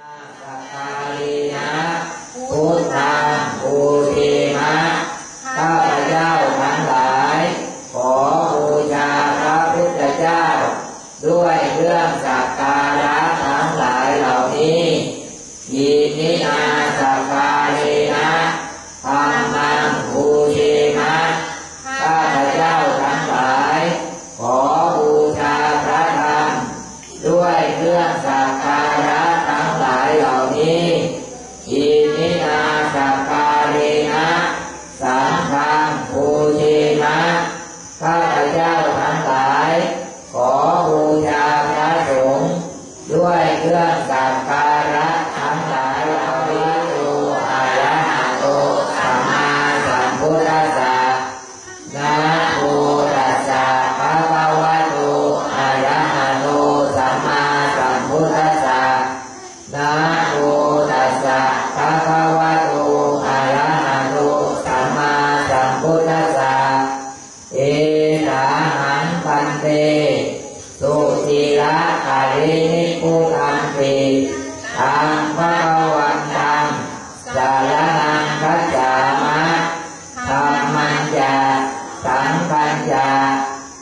ปาลีนะพุทธัอุทมะข้าพเจ้าทั้งหลาย ขอบูชาพระพุทธเจ้า ด้วยเรื่องสักกาทั้งหลายเหล่านี้ยีนิอา เตสุจิละกาลินิพุทันติทังพระวันทังสารนังคัจจามะธรรมัญจาสังคัญจา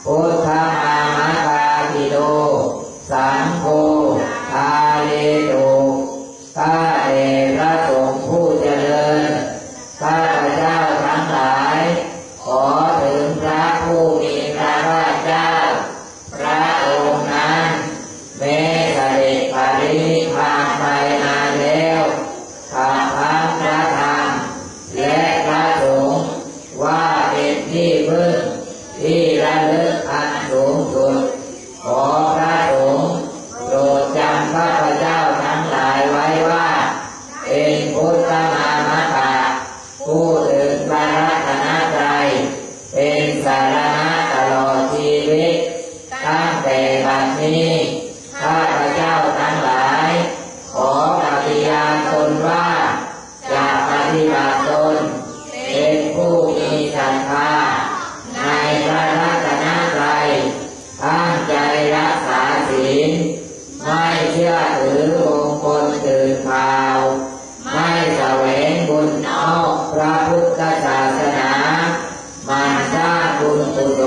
พุทธามะกาติโตสังโฆอาเลต นี่ข้าพระเจ้าทั้งหลาย ขอปฏิญาณตนว่าจะปฏิบัติตนเป็นผู้มีศรัทธาในพระรัตนตรัยตั้งใจรักษาศีลไม่เชื่อถือองค์คนตื่นข่าว ไม่แสวงบุญนอกพระพุทธศาสนามันสร้างบุญสุด